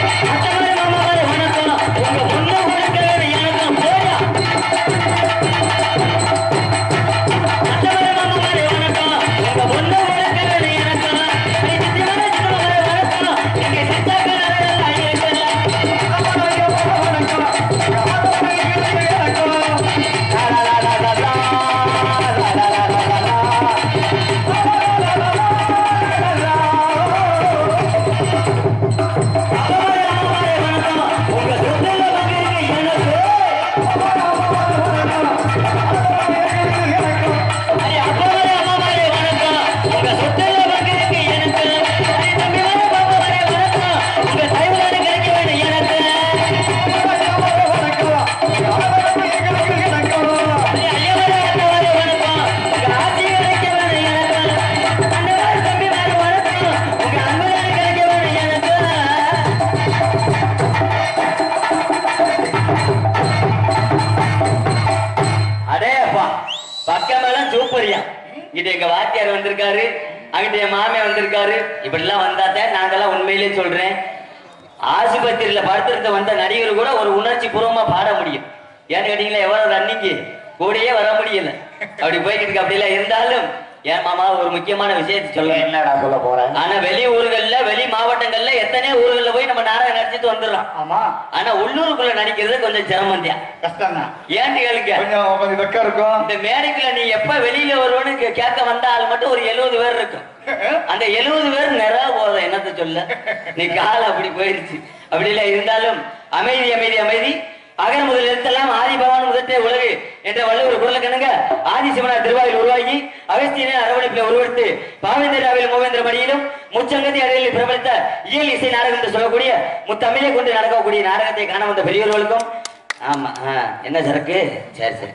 Thank you. பக்கமெல்லாம் சூப்பரியா இது எங்க வாத்தியார் வந்திருக்காரு அங்கிட்ட என் மாமே வந்திருக்காரு. இப்படி எல்லாம் வந்தாத்தான் நாங்கெல்லாம் உண்மையிலேயே சொல்றேன். ஆஸ்பத்திரியில படுத்திருந்த வந்த நடிகர் கூட ஒரு உணர்ச்சி பூர்வமா பாட முடியும். ஏன்னு கேட்டீங்களா எவ்வளவு ரன்னிங்கு கூடயே வர முடியல. அப்படி போய்கிட்டு இருக்கு. அப்படி எல்லாம் இருந்தாலும் ஏன் மாமா ஒரு முக்கியமான விஷயத்தை சொல்ல என்னடா சொல்ல போறேன் ஆனா வெளி ஊர்கள்ல வெளி மாவட்டங்கள்ல எத்தனையோ ஊர்கள்ல போய் நம்ம நாடகம் நடிச்சிட்டு வந்துடுறோம். ஆமா. ஆனா உள்ளூருக்குள்ள நடிக்கிறது கொஞ்சம் சிரமம் தான் கஷ்டம் தான் ஏன்ட்டு கேளுங்க? கொஞ்சம் வெக்கம் இருக்கும். இந்த மேடைக்குள்ள நீ எப்ப வெளியில வருவன்னு கேட்க வந்த ஆள் மட்டும் ஒரு எழுபது பேர் இருக்கும். அந்த எழுபது பேர் நிறைய போதும் என்னத்த சொல்ல? நீ கால் அப்படி போயிருச்சு. அப்படி இல்ல இருந்தாலும் அமைதி அமைதி அமைதி. அகர முதல் எழுத்தெல்லாம் ஆதி பகவான் முதற்றே உலகு என்ற வள்ளுவர் குரல கண்ணுங்க ஆதி சிவனார் திருவாயில் உருவாகி அகஸ்தியனை அரவணைப்பில் உருவெடுத்து பாவேந்திராவில் மூவேந்திர மடியிலும் முச்சங்கதி அடையில் பிரபலித்த இயல் இசை நாடகம் என்று சொல்லக்கூடிய முத்தமிழை கொண்டு நடக்கக்கூடிய நாடகத்தை காண வந்த பெரியவர்களுக்கும் ஆமா என்ன சரக்கு சரி சரி.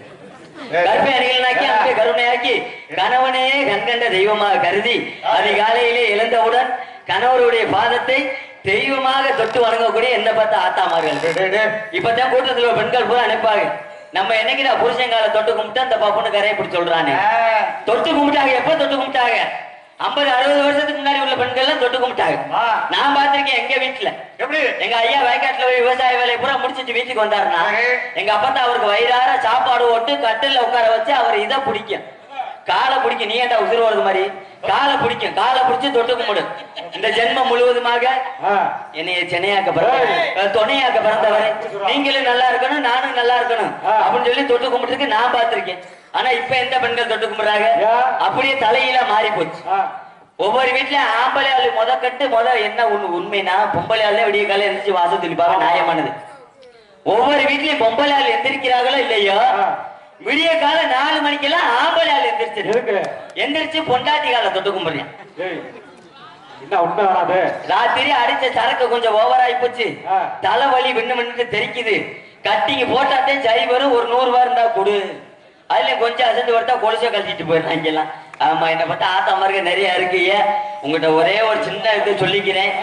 கற்பை அணிகளாக்கி அன்பை கருணையாக்கி கணவனே கண்கண்ட தெய்வமாக கருதி அதிகாலையிலே எழுந்தவுடன் கணவருடைய பாதத்தை தெய்வமாக தொட்டு வணங்கக்கூடிய என்ன பார்த்த ஆத்தாமார்கள். இப்பதான் கூட்டத்துல பெண்கள் பூரா நினைப்பாங்க நம்ம என்னைக்குடா புருஷங்கால தொட்டு கும்பிட்டா அந்த பாப்புன்னு கரையை பிடிச்சி சொல்றானே? தொட்டு கும்பிட்டாங்க. எப்ப தொட்டு கும்பிட்டாங்க? ஐம்பது அறுபது வருஷத்துக்கு முன்னாடி உள்ள பெண்கள் எல்லாம் தொட்டு கும்பிட்டாங்க. நான் பார்த்திருக்கேன் எங்க வீட்டுல எப்படி? எங்க ஐயா வயக்காட்டுல போய் விவசாய வேலையை பூரா முடிச்சிட்டு வீட்டுக்கு வந்தாருன்னா. எங்க அப்பா தான் அவருக்கு வயிறார சாப்பாடு போட்டு கட்டில உட்கார வச்சு அவர் இதை பிடிக்கும் காலை பிடிக்கும் நீ ஏன்டா உசுறு வருது மாதிரி? காலை பிடிக்கும். காலை பிடிச்சு தொட்டு கும்பிடு. இந்த ஜென்மம் முழுவதுமாக என்னைய சென்னையாக்க பிறந்த துணையாக்க பிறந்தவரை. நீங்களும் நல்லா இருக்கணும் நானும் நல்லா இருக்கணும். அப்படின்னு சொல்லி தொட்டு கும்பிட்டுருக்கு நான் பார்த்திருக்கேன். ஆனா இப்ப எந்த பெண்கள் தொட்டு கும்பிடுறாங்க? அப்படியே தலையில மாறி போச்சு. ஒவ்வொரு வீட்லயும் ஆம்பளை ஆளு முத கட்டு முத என்ன உண்மை உண்மைனா பொம்பளை ஆளு விடிய காலையில எந்திரிச்சு வாசல் தெளிப்பாங்க நியாயமானது. ஒவ்வொரு வீட்லயும் பொம்பளை ஆள் எந்திரிக்கிறாங்களோ இல்லையோ. விடிய கால நாலு மணிக்கெல்லாம் ஆம்பளை ஆள் எந்திரிச்சிரு. எதுக்கு? எந்திரிச்சு பொண்டாட்டி கால தொட்டு கும்பிடுறேன். ராத்திரி அடிச்ச சரக்கு கொஞ்சம் ஓவராகி போச்சு. ஆ. தலைவலி விண்ணு விண்ணு தெரிக்குது. கட்டிங்க போட்டாத்தே சரி வரும் ஒரு நூறு ரூபா இருந்தா கொடு. அதுல கொஞ்சம் அசந்து கொடுத்தா கொலுசை கழட்டிட்டு போயிடுறாங்க எல்லாம் ஆமா என்ன பார்த்தா ஆத்தா மார்க்க நிறைய இருக்கு உங்ககிட்ட ஒரே ஒரு சின்ன இது சொல்லிக்கிறேன்.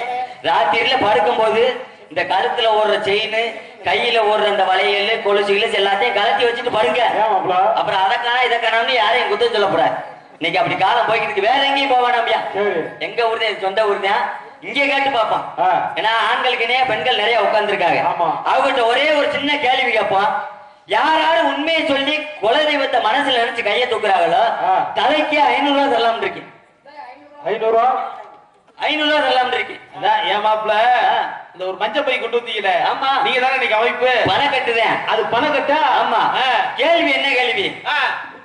ராத்திரியில படுக்கும்போது இந்த கழுத்துல ஓடுற செயின் கையில ஓடுற அந்த வளையல் கொலுசுகள் எல்லாத்தையும் கழட்டி வச்சுட்டு மாப்ள அப்புறம் அதை காணா இதை காணாமனு யாரையும் குத்தம் சொல்லக்கூடாது இன்னைக்கு அப்படி காலம் போய்கிட்டு. வேற எங்கேயும் போக வேணாம்யா எங்க ஊர் தான் சொந்த ஊர் தான் இங்கே கேட்டு பார்ப்பான் ஆ. ஏன்னா ஆண்களுக்கு இணையா பெண்கள் நிறைய உட்கார்ந்துருக்காங்க. அவங்ககிட்ட ஒரே ஒரு சின்ன கேள்வி கேட்பான் யாராவது உண்மையை சொல்லி குலதெய்வத்தை மனசுல நினைச்சு கையை தூக்குறாங்களோ. தலைக்கு ஐநூறு ரூபா தரலாம் இருக்கு. ஐநூறு ரூபா? ஐநூறு ரூபா தரலாம் இருக்கு. அதான் ஏன் மாப்ள இந்த ஒரு மஞ்சள் பை கொண்டு வந்தீங்கல்ல ஆமா. நீங்க தானே இன்னைக்கு அமைப்பு பணம் கட்டுதேன் அது பணம் கட்டா ஆமா. கேள்வி என்ன கேள்வி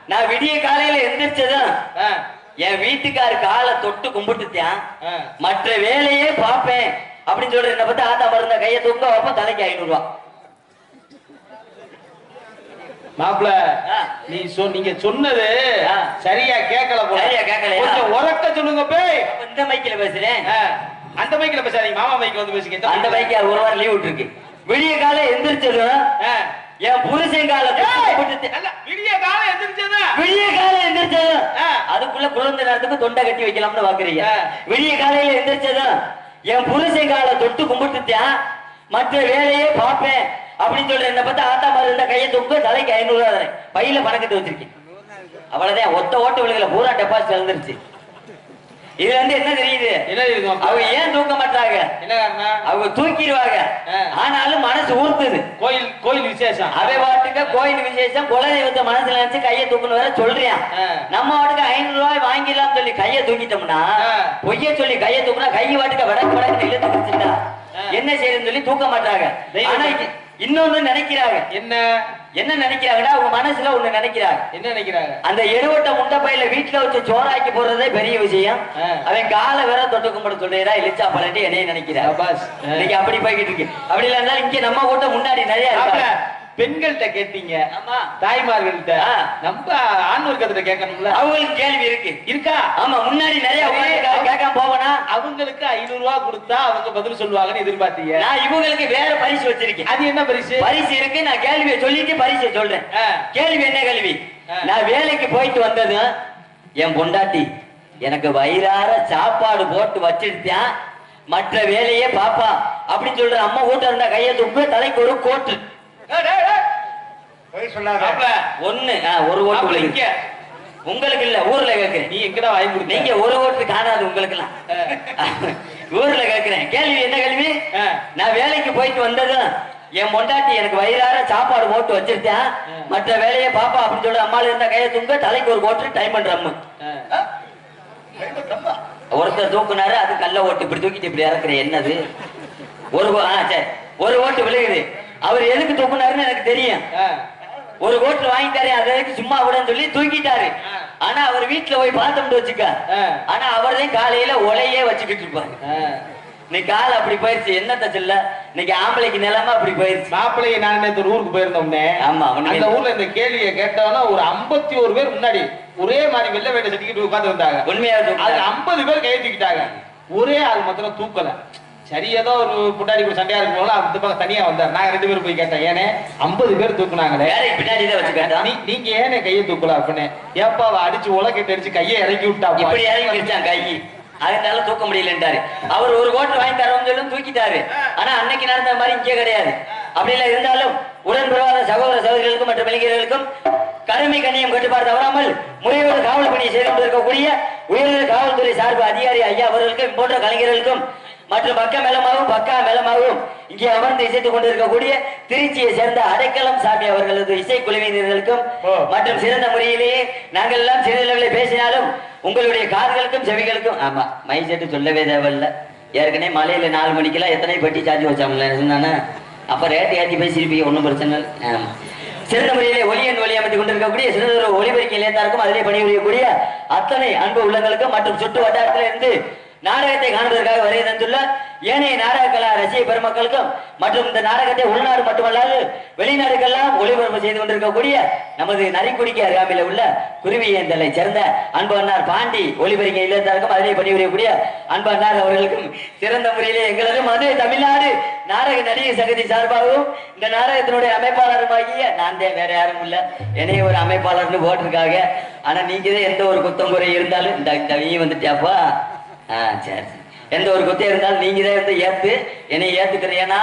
நான் விடிய காலையில எந்திரிச்சதும் என் வீட்டுக்காரு காலை தொட்டு கும்பிட்டுட்டேன் ஆ. மற்ற வேலையே பார்ப்பேன் அப்படின்னு சொல்ற என்ன பத்தி ஆத்தா மருந்த கையை தூக்க வைப்ப தலைக்கு ஐநூறு ரூபா மாப்ள ஆ. நீ நீங்க சொன்னது. சரியா கேட்கல சரியா கேட்கலையா? கொஞ்சம் உரக்க சொல்லுங்க போய் இந்த மைக்கில பேசுறேன். அந்த மைக்ல பேசாதீங்க மாமா மைக்ல வந்து பேசுங்க அந்த. பைக்கு ஒரு வாரம் லீவ் விட்டுருக்கு விடிய காலம் எந்திரிச்சதும். என் புருஷன் கால விடிய காலம் எந்திரிச்சதா விடிய காலம் எந்திரிச்சதும் ஆ. அதுக்குள்ள குழந்தை நேரத்துக்கு தொண்டை கட்டி வைக்கலாம்னு பாக்குறீங்க. விடிய காலையில எந்திரிச்சதும் என் புருஷன் கால தொட்டு கும்பிட்டுத்தான் மற்ற வேலையே பார்ப்பேன் அப்படின்னு சொல்ற என்ன பார்த்தா ஆத்தா மாதிரி இருந்தா கையை தூக்க தலைக்கு ஐநூறு ரூபா தரேன் பையில பணம் கட்டி வச்சிருக்கேன் அவ்வளவுதான் ஒத்த ஓட்ட விழுகல பூரா டெபாசிட் எழுந்துருச்சு இதுல இருந்து என்ன தெரியுது அவங்க ஏன் தூக்க மாட்டாங்க அவங்க தூக்கிடுவாங்க. ஆனாலும் மனசு ஊர்த்துது கோயில் கோயில் விசேஷம் அவை பாட்டுக்கு கோயில் விசேஷம் குலதெய்வத்தை மனசுல நினைச்சு கையை தூக்கணும் வேற சொல்றியான் ஆ. நம்ம வாட்டுக்கு ஐநூறு ரூபாய் வாங்கிடலாம் சொல்லி கையை தூக்கிட்டோம்னா. பொய்ய சொல்லி கையை தூக்குனா கை வாட்டுக்கு வடக்கு வடக்கு இழுத்து. என்ன செய்யறதுன்னு சொல்லி தூக்க மாட்டாங்க. ஆனா இன்னொன்னு நினைக்கிறாங்க. என்ன? என்ன நினைக்கிறாங்கன்னா அவங்க மனசுல ஒண்ணு நினைக்கிறாங்க. என்ன நினைக்கிறாங்க? அந்த எருவட்ட முண்டை பையில வீட்டுல வச்சு சோறாக்கி போடுறதே பெரிய விஷயம். அவன் காலை வேற தொட்டு கும்பிட சொல்றா இழிச்சா பழட்டி என்னைய நினைக்கிறான். இன்னைக்கு அப்படி போய்கிட்டு இருக்கு. அப்படி இல்லைன்னா இங்க நம்ம கூட்டம் முன்னாடி நிறைய. பெண்கள்கிட்ட கேட்டீங்க. ஆமா. தாய்மார்கள்ட்ட. நம்ம ஆண் வர்க்கத்துல கேட்கணும்ல. அவங்களுக்கு கேள்வி இருக்கு. இருக்கா? ஆமா முன்னாடி நிறைய கேட்காம போவனா அவங்களுக்கு ஐநூறு ரூபாய் கொடுத்தா அவங்க பதில் சொல்லுவாங்கன்னு எதிர்பார்த்தீங்க. நான் இவங்களுக்கு வேற பரிசு வச்சிருக்கேன். அது என்ன பரிசு? பரிசு இருக்கு. நான் கேள்வியை சொல்லிட்டு பரிசை சொல்றேன். கேள்வி என்ன கேள்வி. நான் வேலைக்கு போயிட்டு வந்ததும் என் பொண்டாட்டி எனக்கு வயிறார சாப்பாடு போட்டு வச்சிருத்தேன் மற்ற வேலையே பாப்பா. அப்படின்னு சொல்ற அம்மா வீட்டுல இருந்தா கையை தூக்கு தலைக்கு ஒரு கோட்டு. ஆ, ஒரு ஓட்டு. இங்க. உங்களுக்கு இல்ல ஊர்ல கேக்குறேன். நீ எங்கடா வாங்கி கொடுத்தீங்க நீங்க ஒரு ஓட்டு காணாது உங்களுக்கு எல்லாம் ஊர்ல கேக்குறேன். கேள்வி என்ன கேள்வி? ஆ. நான் வேலைக்கு போயிட்டு வந்ததும் என் பொண்டாட்டி எனக்கு வயிறார சாப்பாடு போட்டு வச்சிருத்தேன் ஆ. மற்ற வேலையை பாப்பா அப்படின்னு சொல்ற அம்மால இருந்த கையை தூங்க தலைக்கு ஒரு கோட்டு டைம் பண்ற அம்மா ஒருத்தர் தூக்குனாரு அது கல்ல ஓட்டு. இப்படி தூக்கிட்டு இப்படி இறக்குற என்னது? ஒரு சரி. ஒரு ஓட்டு விழுகுது அவர் எதுக்கு தூக்குனாருன்னு எனக்கு தெரியும். ஒரு கோட்டு வாங்கி தரேன் அது சும்மா விடன்னு சொல்லி தூக்கிட்டாரு. ஆனா அவர் வீட்டுல போய் பார்த்தோம்னு வச்சுக்க. ஆனா அவர் தான் காலையில ஒலையே வச்சுக்கிட்டு இருப்பாரு. இன்னைக்கு கால் அப்படி போயிருச்சு என்னத்த சொல்ல இன்னைக்கு ஆம்பளைக்கு நிலைமை அப்படி போயிருச்சு. மாப்பிள்ளைய நான் நேத்து ஒரு ஊருக்கு போயிருந்தோம்னே ஆமா, அந்த ஊர்ல இந்த கேள்வியை கேட்டவன ஒரு 51 ஒரு பேர் முன்னாடி ஒரே மாதிரி வெள்ளை வேட்டை சட்டிக்கிட்டு உட்கார்ந்து இருந்தாங்க உண்மையா அது. 50 பேர் கையை தூக்கிட்டாங்க. ஒரே ஆள் மாத்திரம் தூக்கல. சரி ஏதோ ஒரு புட்டாடி கூட சண்டையா இருக்கும் அந்த பக்கம் தனியா வந்தார். நாங்க ரெண்டு பேரும் போய் கேட்டேன். ஏனே 50 பேர் தூக்குனாங்களே. பின்னாடி தான் வச்சு கேட்டான் நீ- நீங்க ஏனே கையை தூக்கல அப்படின்னு ஏப்பா அவ அடிச்சு உலகிட்டு அடிச்சு கையை இறக்கி விட்டா இப்படி இறங்கி வச்சான் கை அதனால தூக்க முடியலன்றாரு. அவர் ஒரு கோட்டு வாங்கி தரோம்னு சொல்லி தூக்கிட்டாரு. ஆனா அன்னைக்கு நடந்த மாதிரி இங்கே கிடையாது. அப்படி எல்லாம் இருந்தாலும் உடன் பிறவாத சகோதர சகோதரிகளுக்கும் மற்றும் இளைஞர்களுக்கும் கருமை கண்ணியம் கட்டுப்பாடு தவறாமல் முறையோடு காவல் பணியை செய்து கொண்டிருக்கக்கூடிய உயர்நிலை காவல்துறை சார்பு அதிகாரி ஐயா அவர்களுக்கும் போன்ற கலைஞர்களுக்கும் மற்றும் பக்க மேலமாகவும் பக்கா மேலமாகவும் இங்கே அமர்ந்து இசைத்துக் கொண்டிருக்கக்கூடிய திருச்சியை சேர்ந்த அடைக்கலம் சாமி அவர்களது இசைக்குழுவினர்களுக்கும் ஓ. மற்றும் சிறந்த முறையிலேயே நாங்கள் எல்லாம் சிறிதளவில் பேசினாலும் உங்களுடைய காதுகளுக்கும் செவிகளுக்கும் ஆமா மை செட்டு சொல்லவே தேவையில்ல ஏற்கனவே மலையில நாலு மணிக்கெல்லாம் எத்தனை பெட்டி சார்ஜ் வச்சாங்களே சொன்னானே அப்ப ரேட் ஏற்றி பேசியிருப்பீங்க ஒன்றும் பிரச்சனை இல்லை ஆமா. சிறந்த முறையிலே ஒளியன் ஒளி அமைத்துக் கொண்டிருக்கக்கூடிய சிறந்த ஒரு ஒளிபெருக்கி இளைஞருக்கும் அதிலே பணிபுரியக்கூடிய அத்தனை அன்பு உள்ளங்களுக்கும் மற்றும் சுற்று வட்டாரத்தில் இருந்து நாடகத்தை காண்பதற்காக வருகை தந்துள்ள ஏனைய நாடக கலா ரசிக பெருமக்களுக்கும் மற்றும் இந்த நாடகத்தை உள்நாடு மட்டுமல்லாது வெளிநாடுகள்லாம் ஒளிபரப்பு செய்து கொண்டிருக்கக்கூடிய நமது நரிக்குடிக்கு அருகாமையில் உள்ள குருவியந்தலை சேர்ந்த அன்பு அண்ணார் பாண்டி ஒளிபரிங்க இல்லத்தாருக்கும் அதிலே பணிபுரியக்கூடிய அன்பு அண்ணார் அவர்களுக்கும் சிறந்த முறையிலே எங்களது அது தமிழ்நாடு நாடக நடிகை சகதி சார்பாகவும் இந்த நாடகத்தினுடைய அமைப்பாளருமாகிய நான் தான் வேற யாரும் இல்ல. என்னைய ஒரு அமைப்பாளர்னு போட்டிருக்காங்க. ஆனா நீங்க தான் எந்த ஒரு குத்தம் குறை இருந்தாலும் இந்த இந்த நீ வந்துட்டியாப்பா ஆ சரி. சரி. எந்த ஒரு குத்தம் இருந்தாலும் நீங்க தான் வந்து ஏத்து. என்னை ஏத்துக்கிறியனா?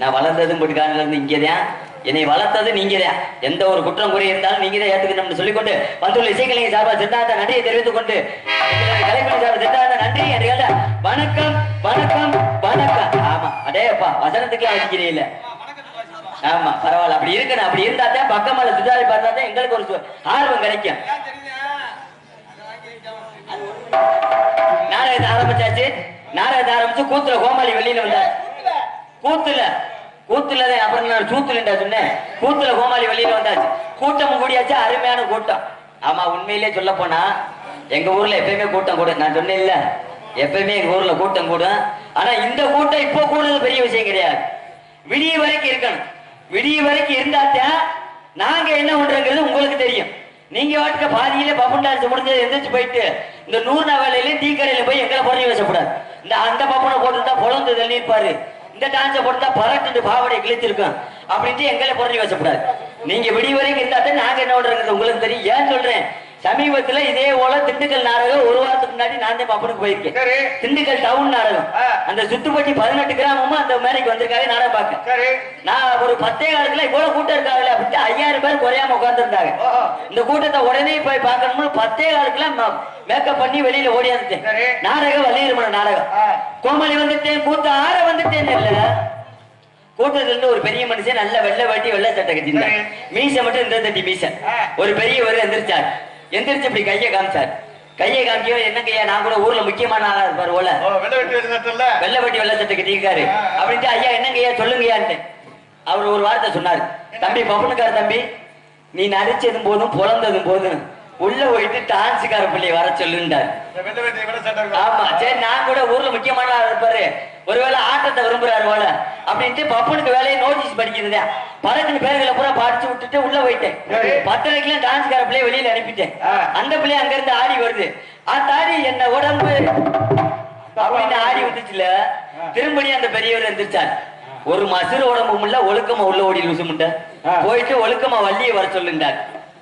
நான் வளர்ந்ததும் போட்டுக்காரங்க இருந்து இங்கே தான் என்னை வளர்த்தது நீங்க தான் எந்த ஒரு குற்றம் குறை இருந்தாலும் நீங்க தான் ஏத்துக்கணும்னு சொல்லிக்கொண்டு வந்துள்ள இசைக்கலைஞர் சார்பா சித்தாந்த நன்றியை தெரிவித்துக் கொண்டு எங்களுடைய கலைப்பணி சித்தாந்த நன்றி என்று கேட்ட வணக்கம் வணக்கம் வணக்கம். ஆமா அடேப்பா வசனத்துக்குலாம் வச்சுக்கிறீங்களே ஆமா பரவாயில்ல. அப்படி இருக்கணும். அப்படி இருந்தா தான் பக்கமால சுதாரி பார்த்தா தான் எங்களுக்கு ஒரு ஆர்வம் கிடைக்கும். நாடகத்தை ஆரம்பிச்சாச்சு. நாடகத்தை ஆரம்பிச்சு கூத்துல கோமாளி வெளியில வந்தார். கூத்துல. கூத்துல தான் அப்புறம் நான் சூத்துலண்டா சொன்னேன். கூத்துல கோமாளி வெளியில வந்தாச்சு. கூட்டம் கூடியாச்சு அருமையான கூட்டம். ஆமா உண்மையிலே சொல்ல போனா எங்க ஊர்ல எப்பயுமே கூட்டம் கூடும். நான் சொன்னேன் இல்ல எப்பயுமே எங்க ஊர்ல கூட்டம் கூடும். ஆனா இந்த கூட்டம் இப்போ கூடுறது பெரிய விஷயம் கிடையாது. விடிய வரைக்கும் இருக்கணும். விடிய வரைக்கும் இருந்தாத்தான் நாங்க என்ன பண்றோங்கிறது உங்களுக்கு தெரியும். நீங்க வாட்டுக்கு பாதியில பபுன் டான்ஸ் முடிஞ்சது எந்திரிச்சு போயிட்டு இந்த நூறு நாள் வேலையில போய் எங்களை புடஞ்சு வச்சக்கூடாது. இந்த அந்த பப்புனை போட்டுருந்தா பொழந்து தள்ளியிருப்பாரு. இந்த டான்ஸை போட்டுட்டா பரட்டு பாவடை கிழிச்சிருக்கும். அப்படின்ட்டு எங்களை பொருளி வச்சக்கூடாது. நீங்க விடிய வரைக்கும் இருந்தா தான் நாங்க என்ன பண்றது உங்களுக்கு தெரியும். ஏன் சொல்றேன்? சமீபத்துல இதே போல திண்டுக்கல் நாடகம் ஒரு வாரத்துக்கு முன்னாடி நான் தான் பப்பனுக்கு போயிருக்கேன் திண்டுக்கல் டவுன் நாடகம். அந்த சுத்துப்பட்டி பதினெட்டு கிராமமும் அந்த மேடைக்கு வந்திருக்காங்க நாடகம் பார்க்க நான் ஒரு பத்தே காலத்துல இவ்வளவு கூட்டம் இருக்காங்களே அப்படின்ட்டு ஐயாயிரம் பேர் குறையாம உட்கார்ந்துருந்தாங்க. இந்த கூட்டத்தை உடனே போய் பார்க்கணும்னு பத்தே காலத்துல மேக்கப் பண்ணி வெளியில ஓடி வந்துட்டேன். நாடகம் வள்ளியம்மன் நாடகம். கோமலி வந்துட்டேன் கூத்த ஆற வந்துட்டேன் இல்ல கூட்டத்துல இருந்து ஒரு பெரிய மனுஷன் நல்ல வெள்ளை வேட்டி வெள்ளை சட்டை கட்டிருந்தார் சரி. மீசை மட்டும் இந்த தட்டி மீசை. ஒரு பெரியவர் எந்திரிச்சார் எந்திரிச்சு இப்படி கையை காமிச்சார். கையை காமிக்கவே என்னங்கய்யா நான் கூட ஊர்ல முக்கியமான ஆளா இருப்பார் போல. வெள்ள வெட்டி எழுதினத்துல வெள்ளை வெட்டி வெள்ளை சட்டை ஆ. அப்படின்ட்டு ஐயா என்னங்கய்யா சொல்லுங்கய்யான்ட்டு. அவர் ஒரு வார்த்தை சொன்னார். தம்பி பப்பனுக்கார தம்பி நீ நடிச்சதும் போதும் புலந்ததும் போதும் உள்ள போயிட்டு டான்ஸுக்கார பிள்ளைய வர சொல்லுண்டார். ஆமா சரி நான் கூட ஊர்ல முக்கியமான ஆள் இருப்பாரு. ஒருவேளை ஆட்டத்தை விரும்புறாரு போல. அப்படின்ட்டு பப்பனுக்கு வேலையை நோட்டீஸ் படிக்கிறதா. பறக்குன்னு பேர்களை பூரா படிச்சு விட்டுட்டு உள்ள போயிட்டேன். சரி. பத்தரைக்குலாம் டான்ஸ்கார பிள்ளைய வெளியில அனுப்பிட்டேன். அந்த பிள்ளை அங்க இருந்து ஆடி வருது. ஆத்தாடி என்ன உடம்பு? அப்படின்னு ஆடி வந்துச்சுல. திரும்படி அந்த பெரியவர் எந்திரிச்சார். ஒரு மசுறு உடம்பும் இல்ல ஒழுக்கமா உள்ள ஓடி லூசு முட்டை. போயிட்டு ஒழுக்கமா வள்ளியை வர சொல்லுண்டார்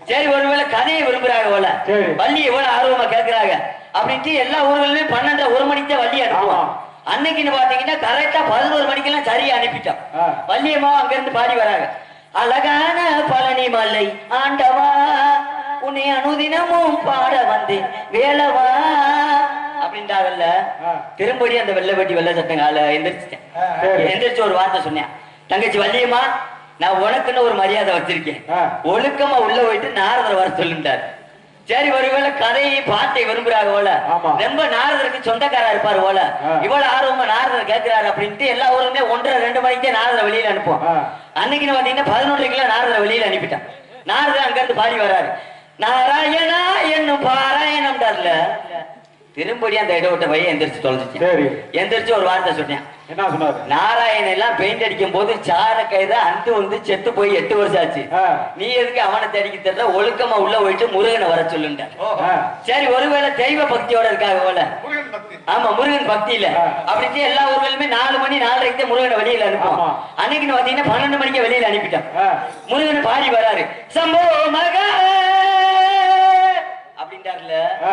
சரி ஒருவேளை கதையை விரும்புறாங்க போல சரி. வள்ளி எவ்வளவு ஆர்வமா கேக்குறாங்க அப்படின்ட்டு எல்லா ஊர்களிலுமே பன்னெண்டு ஒரு மணிக்கு தான் வள்ளி அனுப்புவோம். அன்னைக்குன்னு பாத்தீங்கன்னா கரெக்டா பதினோரு மணிக்கெல்லாம் சரியா அனுப்பிட்டோம். வள்ளியம்மா அங்க இருந்து பாடி வராங்க அழகான பழனி மலை ஆண்டவா உன்னை அனுதினமும் பாட வந்தேன் வேலவா அப்படின்றாங்கல்ல. திரும்படி அந்த வெள்ளை வெட்டி வெள்ளை சட்டங்கால எந்திரிச்சிட்டேன். எந்திரிச்சு ஒரு வார்த்தை சொன்னேன் தங்கச்சி வள்ளியம்மா நான் உனக்குன்னு ஒரு மரியாதை வச்சிருக்கேன். ஒழுக்கமா உள்ள போயிட்டு நாரதர் வர சொல்லுண்டார் சரி ஒருவேளை கதையை பாட்டை விரும்புறாங்க போல. ரொம்ப நாரதருக்கு சொந்தக்காரா இருப்பாரு போல. இவ்வளவு ஆர்வமா நாரதர் கேட்கிறாரு அப்படின்ட்டு எல்லா ஊருமே ஒன்றரை ரெண்டு மணிக்கே நாரதரை வெளியில அனுப்புவோம் ஆ. அன்னைக்கு பாத்தீங்கன்னா பதினொன்றைக்குள்ள நாரதரை வெளியில அனுப்பிட்டான் நாரதர் அங்க இருந்து பாடி வராரு நாராயணா என்னும் பாராயணம்டார்ல திரும்படி அந்த இடவிட்ட பையன் எந்திரிச்சு தொலைஞ்சிச்சு. சரி. எந்திரிச்சு ஒரு வார்த்தை சொன்னேன். என்ன சொன்னாரு? நாராயணன் எல்லாம் பெயிண்ட் அடிக்கும் போது சார கைத அந்து வந்து செத்து போய் எட்டு வருஷம் ஆச்சு. நீ எதுக்கு அவனை தேடிக்க தெரியல ஒழுக்கமா உள்ள போயிட்டு முருகனை வர சொல்லுண்ட. சரி ஒருவேளை தெய்வ பக்தியோட இருக்காங்க போல. முருகன் பக்தி. ஆமா முருகன் பக்தி இல்ல. அப்படின்ட்டு எல்லா ஊர்களுமே நாலு மணி நாலரைக்கு முருகனை வெளியில அனுப்புவோம். ஆமா. அன்னைக்கு பாத்தீங்கன்னா பன்னெண்டு மணிக்கு வெளியில அனுப்பிட்டோம் ஆ. முருகன் பாடி வராரு. சம்போ மகா! அப்படின்ட்டார்ல ஆ.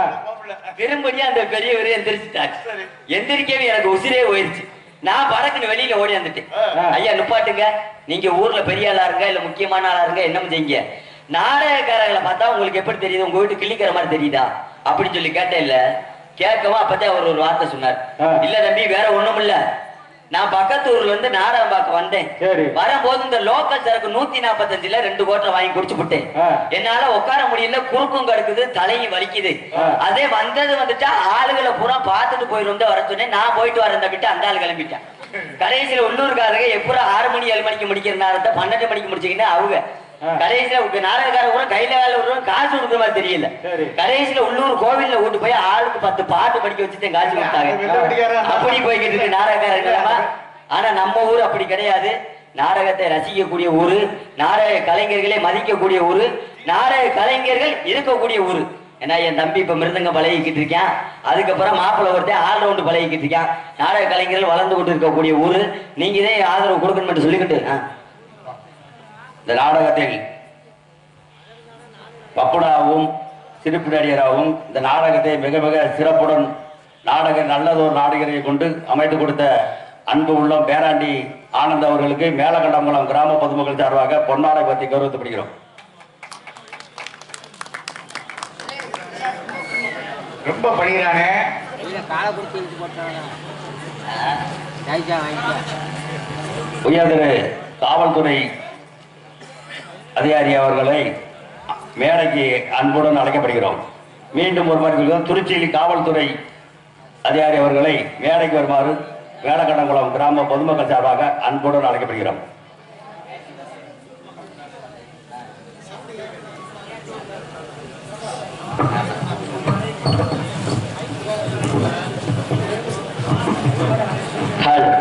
திரும்படியா அந்த பெரியவர் எந்திரிச்சிட்டாரு. எந்திரிக்கவே எனக்கு உசிரே போயிருச்சு. நான் பறக்குன்னு வெளியில ஓடி வந்துட்டேன். ஐயா நிப்பாட்டுங்க. நீங்க ஊர்ல பெரிய ஆளா இருங்க இல்ல முக்கியமான ஆளா இருங்க என்ன செய்யுங்க. நாடகக்காரர்களை பார்த்தா உங்களுக்கு எப்படி தெரியுது? உங்க வீட்டு கிளிக்கிற மாதிரி தெரியுதா? அப்படின்னு சொல்லி கேட்டேன் இல்ல கேட்கவும் அப்பதான் அவர் ஒரு வார்த்தை சொன்னார். இல்ல தம்பி வேற ஒண்ணும் இல்ல நான் பக்கத்து ஊர்ல இருந்து நாடகம் பார்க்க வந்தேன். வரும்போது இந்த லோக்கல் சரக்கு நூத்தி நாற்பத்தஞ்சுல ரெண்டு கோட்டை வாங்கி குடிச்சு விட்டேன். என்னால உட்கார முடியல குறுக்கும் கடுக்குது தலையும் வலிக்குது. அதே வந்தது வந்துட்டா ஆளுகளை பூரா பார்த்துட்டு போயிருந்து வர சொன்னேன் நான் போயிட்டு வரேன் விட்டு அந்த ஆள் கிளம்பிட்டேன் கடைசியில உள்ளூர்காரங்க எப்போ ஆறு மணி ஏழு மணிக்கு முடிக்கிற நேரத்தை பன்னெண்டு மணிக்கு முடிச்சீங்கன்னா அவங்க. கடைசியில உங்க நாடகக்கார கூட கையில வேலை விடுறோம் காசு கொடுக்குற மாதிரி தெரியல. கடைசியில உள்ளூர் கோவில்ல கூட்டு போய் ஆளுக்கு பத்து பாட்டு படிக்க வச்சுட்டு காசு கொடுத்தாங்க. அப்படி போய்கிட்டு இருக்கு நாடகக்காரங்களா ஆனா நம்ம ஊர் அப்படி கிடையாது. நாடகத்தை ரசிக்கக்கூடிய ஊரு நாடக கலைஞர்களை மதிக்கக்கூடிய ஊரு நாடக கலைஞர்கள் இருக்கக்கூடிய ஊரு. ஏன்னா என் தம்பி இப்ப மிருதங்க பழகிக்கிட்டு இருக்கான். அதுக்கப்புறம் மாப்பிள்ளை ஒருத்தன் ஆல் ரவுண்டு பழகிக்கிட்டு இருக்கான். நாடக கலைஞர்கள் வளர்ந்து கொண்டு இருக்கக்கூடிய ஊரு. நீங்க இதே ஆதரவு கொடுக்கணும்னு சொல்லிக்கிட்டு. இந்த நாடகத்தில் பப்புடாவும் சிரிப்பு நடிகராகவும் இந்த நாடகத்தை மிக மிக சிறப்புடன் நாடக நல்லதொரு நாடகரை கொண்டு அமைத்து கொடுத்த அன்பு உள்ளம் பேராண்டி ஆனந்த் அவர்களுக்கு மேலகண்டங்குளம் கிராம பொதுமக்கள் சார்பாக பொன்னாடை பற்றி கௌரவப்படுகிறோம் ரொம்ப படிக்கிறானே உயர்திரு காவல்துறை அதிகாரி அவர்களை மேடைக்கு அன்புடன் அழைக்கப்படுகிறோம். மீண்டும் ஒரு மாதிரி திருச்சியில் காவல்துறை அதிகாரி அவர்களை மேடைக்கு வருமாறு வேடக்கண்டங்குளம் கிராம பொதுமக்கள் சார்பாக அன்புடன் அழைக்கப்படுகிறோம். ஹாய்.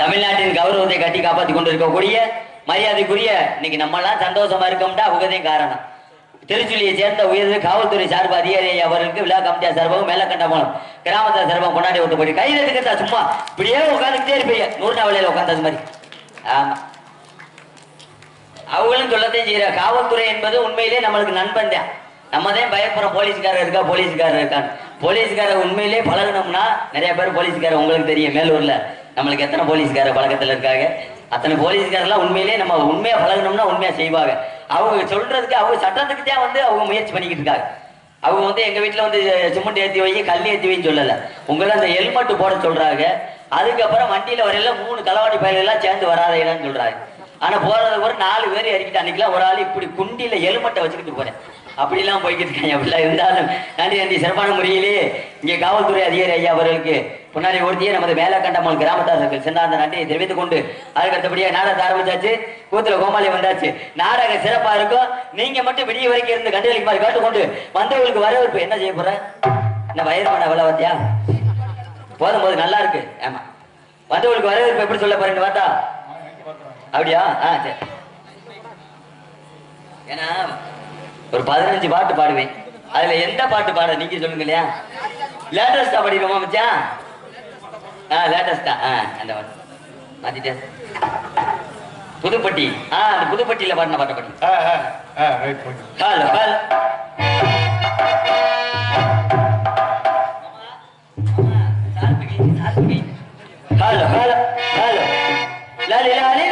தமிழ்நாட்டின் கௌரவத்தை கட்டி காப்பாற்றி கொண்டிருக்கக்கூடிய மரியாதைக்குரிய இன்னைக்கு நம்மளாம் சந்தோஷமா இருக்கோம்டா உகதையும் காரணம். திருச்சுலியை சேர்ந்த உயர் காவல்துறை சார்பு அதிகாரி அவர்களுக்கு விழா கமிட்டியா சார்பாக மேலக்கண்டமலம் கிராமத்தை சார்பாக கொண்டாடி விட்டு போய் கையில் எடுக்கிறதா சும்மா இப்படியே உட்காந்துக்கிட்டே இருப்பீங்க. நூறு நாள் வேலையில உட்காந்தது மாதிரி. ஆமா. அவங்களும் சொல்லத்தையும் செய்யற. காவல்துறை என்பது உண்மையிலே நம்மளுக்கு நண்பன் தான். நம்ம தான் பயப்படுறோம் போலீஸ்காரர் இருக்கா போலீஸ்காரர் இருக்கான் போலீஸ்காரர் உண்மையிலே பழகணும்னா நிறைய பேர் போலீஸ்காரர் உங்களுக்கு தெரியும். மேலூர்ல நம்மளுக்கு எத்தனை போலீஸ்காரர் பழக்கத்தில் இருக்காங்க? அத்தனை போலீஸ்காரெல்லாம் உண்மையிலே நம்ம உண்மையாக பழகணும்னா உண்மையாக செய்வாங்க. அவங்க சொல்றதுக்கு அவங்க சட்டத்துக்கு தான் வந்து அவங்க முயற்சி பண்ணிக்கிட்டு இருக்காங்க. அவங்க வந்து எங்கள் வீட்டில் வந்து சிமெண்ட் ஏற்றி வை கல் ஏற்றி வைன்னு சொல்லலை. உங்களை அந்த ஹெல்மெட் போட சொல்கிறாங்க அதுக்கப்புறம் வண்டியில் வரையில மூணு களவாடி பயல்கள் சேர்ந்து வராதேன்னு சொல்கிறாங்க ஆனால் போகிறத ஒரு நாலு பேர் இறக்கிட்டு அன்றைக்கெலாம் ஒரு ஆள் இப்படி குண்டியில் ஹெல்மெட்டை வச்சுக்கிட்டு போகிறேன் அப்படிலாம் போய்கிட்டு இருக்காங்க. அப்படிலாம் இருந்தாலும் நன்றி நன்றி. சிறப்பான முறையிலே இங்கே காவல்துறை அதிகாரி ஐயா அவர்களுக்கு முன்னாடி ஒருத்தியே நமது மேலக்கண்டமல் கிராமத்தார்கள் சென்றாந்த நன்றியை தெரிவித்துக் கொண்டு அதுக்கடுத்தபடியாக நாடகத்தை ஆரம்பிச்சாச்சு. கூத்துல கோமாளி வந்தாச்சு. நாடகம் சிறப்பா இருக்கும். நீங்க மட்டும் விடிய வரைக்கும் இருந்து கண்டுகளுக்கு மாதிரி கேட்டுக்கொண்டு வந்தவங்களுக்கு வரவேற்பு. என்ன செய்ய போற? என்ன வயர்மான வேலை பார்த்தியா? போதும் போது நல்லா இருக்கு. ஆமா. வந்தவங்களுக்கு வரவேற்பு எப்படி சொல்ல போறேன்னு பார்த்தா? அப்படியா? ஆ சரி. ஏன்னா ஒரு பதினஞ்சு பாட்டு பாடுவேன். அதுல எந்த பாட்டு பாட நீங்க சொல்லுங்க இல்லையா? லேட்டஸ்டா படிக்கிறோமா மச்சான்? ஆ லேட்டஸ்டா ஆ அந்த பாட்டு மாத்திட்டேன் புதுப்பட்டி. ஆ அந்த புதுப்பட்டியில பாடின பாட்டை பாடி ஆ, ஆ, right. Hello hello hello hello hello லாலி லாலி.